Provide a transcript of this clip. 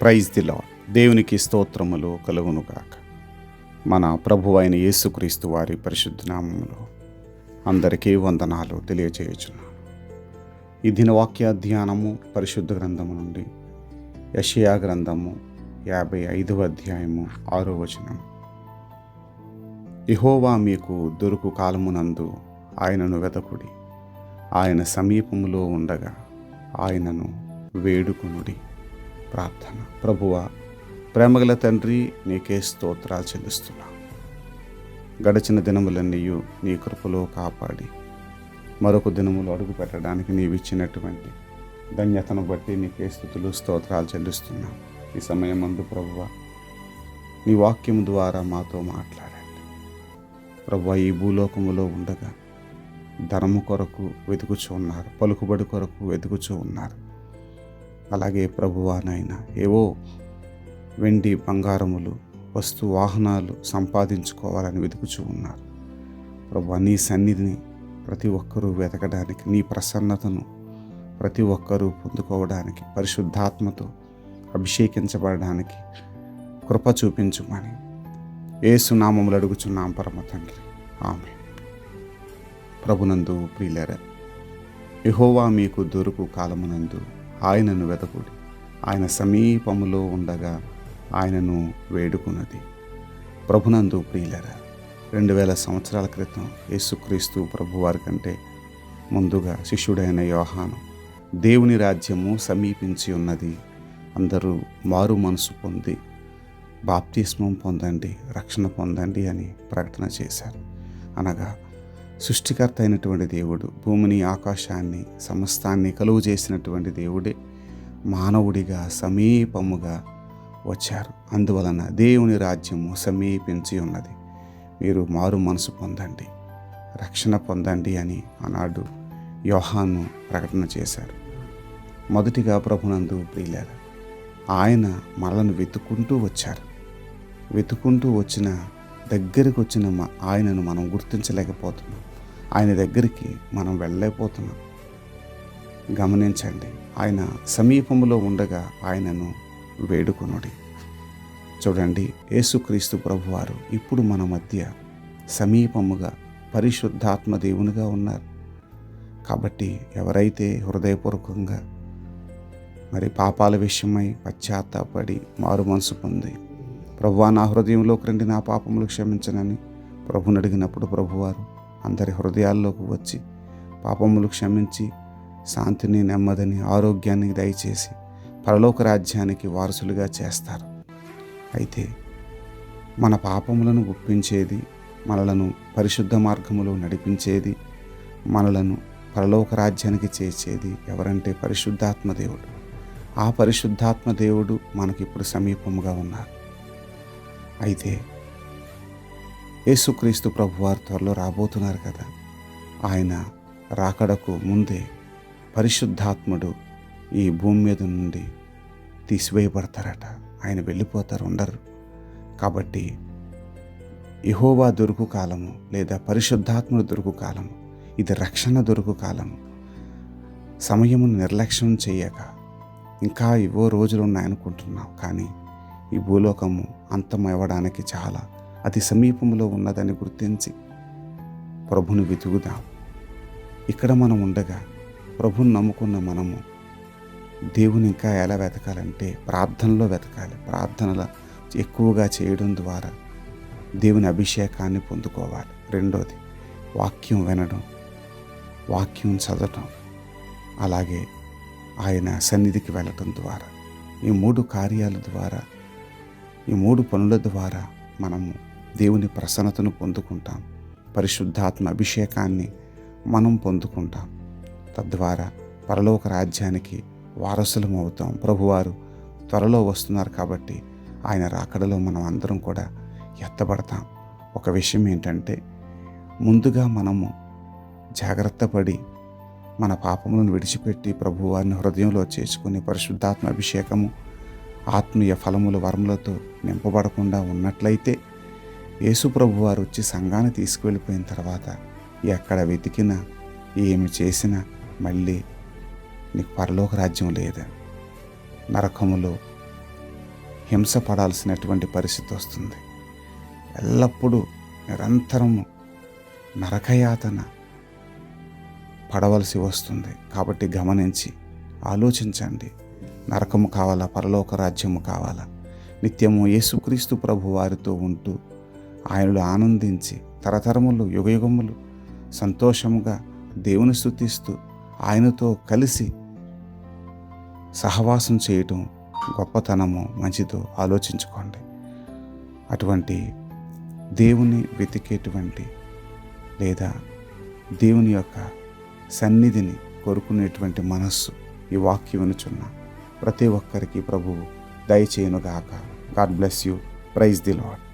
Praise దిలా దేవునికి స్తోత్రములు కలుగునుగాక. మన ప్రభు అయిన యేసుక్రీస్తు వారి పరిశుద్ధనామంలో అందరికీ వందనాలు తెలియజేయుచున్నాను ఈ దినవాక్య ధ్యానము పరిశుద్ధ గ్రంథము నుండి యషయా గ్రంథము యాభై ఐదవ అధ్యాయము ఆరో వచనం. ఇహోవా మీకు దొరుకు కాలమునందు ఆయనను వెతకుడి ఆయన సమీపములో ఉండగా ఆయనను వేడుకునుడి. ప్రార్థన. ప్రభువ ప్రేమగల తండ్రి నీకే స్తోత్రాలు చెల్లిస్తున్నా. గడిచిన దినములన్నీ నీ కృపలో కాపాడి. మరొక దినములు అడుగు పెట్టడానికి నీవిచ్చినటువంటి ధన్యతను బట్టి నీకే స్థుతులు స్తోత్రాలు చెల్లిస్తున్నా. ఈ సమయం ముందు ప్రభువ నీ వాక్యం ద్వారా మాతో మాట్లాడండి. ప్రభువ ఈ భూలోకములో ఉండగా ధనము కొరకు వెతుకుచూ ఉన్నారు పలుకుబడి కొరకు వెతుకుచూ ఉన్నారు. అలాగే ప్రభువానైనా ఏవో వెండి బంగారములు వస్తు వాహనాలు సంపాదించుకోవాలని వెతుకుచూ ఉన్నారు. ప్రభు నీ సన్నిధిని ప్రతి ఒక్కరూ వెతకడానికి నీ ప్రసన్నతను ప్రతి ఒక్కరూ పొందుకోవడానికి పరిశుద్ధాత్మతో అభిషేకించబడడానికి కృప చూపించుమని ఏసునామములు అడుగుచున్నాం పరమ తండ్రి. ఆమె ప్రభునందు ప్రియులర యహోవా మీకు దొరుకు కాలమునందు ఆయనను వెతకుడి ఆయన సమీపములో ఉండగా ఆయనను వేడుకున్నది. ప్రభునందు ప్రియులరా రెండు వేల సంవత్సరాల క్రితం యేసుక్రీస్తు ప్రభువారి కంటే ముందుగా శిష్యుడైన యోహాను దేవుని రాజ్యము సమీపించి ఉన్నది. అందరూ మారు మనసు పొంది బాప్తిస్మం పొందండి రక్షణ పొందండి అని ప్రకటన చేశారు. అనగా సృష్టికర్త అయినటువంటి దేవుడు భూమిని ఆకాశాన్ని సమస్తాన్ని కలువు చేసినటువంటి దేవుడే మానవుడిగా సమీపముగా వచ్చారు. అందువలన దేవుని రాజ్యము సమీపించి ఉన్నది. మీరు మారు మనసు పొందండి రక్షణ పొందండి అని ఆనాడు యోహాను ప్రకటన చేశారు. మొదటిగా ప్రభునందు ప్రియులారు ఆయన మనలను వెతుక్కుంటూ వచ్చారు. వెతుకుంటూ వచ్చిన దగ్గరకు వచ్చిన ఆయనను మనం గుర్తించలేకపోతున్నాం. ఆయన దగ్గరికి మనం వెళ్ళలేకపోతున్నాం. గమనించండి ఆయన సమీపంలో ఉండగా ఆయనను వేడుకొనుడి. చూడండి యేసుక్రీస్తు ప్రభువారు ఇప్పుడు మన మధ్య సమీపముగా పరిశుద్ధాత్మ దేవునిగా ఉన్నారు. కాబట్టి ఎవరైతే హృదయపూర్వకంగా మరి పాపాల విషయమై పశ్చాత్తాపడి మారు మనసు పొంది ప్రభువా నా హృదయంలోకి రండి నా పాపములు క్షమించనని ప్రభుని అడిగినప్పుడు ప్రభువారు అందరి హృదయాల్లోకి వచ్చి పాపములు క్షమించి శాంతిని నెమ్మదిని ఆరోగ్యాన్ని దయచేసి పరలోక రాజ్యానికి వారసులుగా చేస్తారు. అయితే మన పాపములను గుప్పించేది మనలను పరిశుద్ధ మార్గములో నడిపించేది మనలను పరలోక రాజ్యానికి చేర్చేది ఎవరంటే పరిశుద్ధాత్మ దేవుడు. ఆ పరిశుద్ధాత్మ దేవుడు మనకిప్పుడు సమీపముగా ఉన్నారు. అయితే యేసుక్రీస్తు ప్రభువారు త్వరలో రాబోతున్నారు కదా. ఆయన రాకడకు ముందే పరిశుద్ధాత్ముడు ఈ భూమి మీద నుండి తీసివేయబడతారట. ఆయన వెళ్ళిపోతారు ఉండరు. కాబట్టి ఇహోవా దొరుకు కాలము లేదా పరిశుద్ధాత్ముడు దొరుకు కాలము ఇది రక్షణ దొరుకు కాలము సమయమును నిర్లక్ష్యం చేయక ఇంకా ఇవో రోజులు ఉన్నాయనుకుంటున్నాం. కానీ ఈ భూలోకము అంతమవ్వడానికి చాలా అతి సమీపంలో ఉన్నదని గుర్తించి ప్రభుని వెతుకుదాం. ఇక్కడ మనం ఉండగా ప్రభుని నమ్ముకున్న మనము దేవుని ఇంకా ఎలా వెతకాలంటే ప్రార్థనలో వెతకాలి. ప్రార్థనల ఎక్కువగా చేయడం ద్వారా దేవుని అభిషేకాన్ని పొందుకోవాలి. రెండోది వాక్యం వినడం వాక్యం చదవటం అలాగే ఆయన సన్నిధికి వెళ్ళటం ద్వారా. ఈ మూడు కార్యాల ద్వారా ఈ మూడు పనుల ద్వారా మనము దేవుని ప్రసన్నతను పొందుకుంటాం. పరిశుద్ధాత్మ అభిషేకాన్ని మనం పొందుకుంటాం. తద్వారా పరలోక రాజ్యానికి వారసులం అవుతాం. ప్రభువారు త్వరలో వస్తున్నారు కాబట్టి ఆయన రాకడలో మనం అందరం కూడా ఎత్తబడతాం. ఒక విషయం ఏంటంటే ముందుగా మనము జాగ్రత్త పడి మన పాపములను విడిచిపెట్టి ప్రభువారిని హృదయంలో చేసుకుని పరిశుద్ధాత్మ అభిషేకము ఆత్మీయ ఫలముల వరములతో నింపబడకుండా ఉన్నట్లయితే యేసుప్రభు ప్రభువారు వచ్చి సంఘాన్ని తీసుకువెళ్ళిపోయిన తర్వాత ఎక్కడ వెతికినా ఏమి చేసినా మళ్ళీ నీకు పరలోక రాజ్యం లేదు. నరకములో హింస పడాల్సినటువంటి పరిస్థితి వస్తుంది. ఎల్లప్పుడూ నిరంతరము నరకయాతన పడవలసి వస్తుంది. కాబట్టి గమనించి ఆలోచించండి. నరకము కావాలా? పరలోక రాజ్యము కావాలా? నిత్యము యేసుక్రీస్తు ప్రభు వారితో ఉంటూ ఆయనలో ఆనందించి తరతరములు యుగయుగములు సంతోషముగా దేవుని స్థుతిస్తూ ఆయనతో కలిసి సహవాసం చేయటం గొప్పతనము మంచిదో ఆలోచించుకోండి. అటువంటి దేవుని వెతికేటువంటి లేదా దేవుని యొక్క సన్నిధిని కోరుకునేటువంటి మనస్సు ఈ వాక్యం వినుచున్న ప్రతి ఒక్కరికి ప్రభువు దయచేయునుగాక. God bless you. Praise the Lord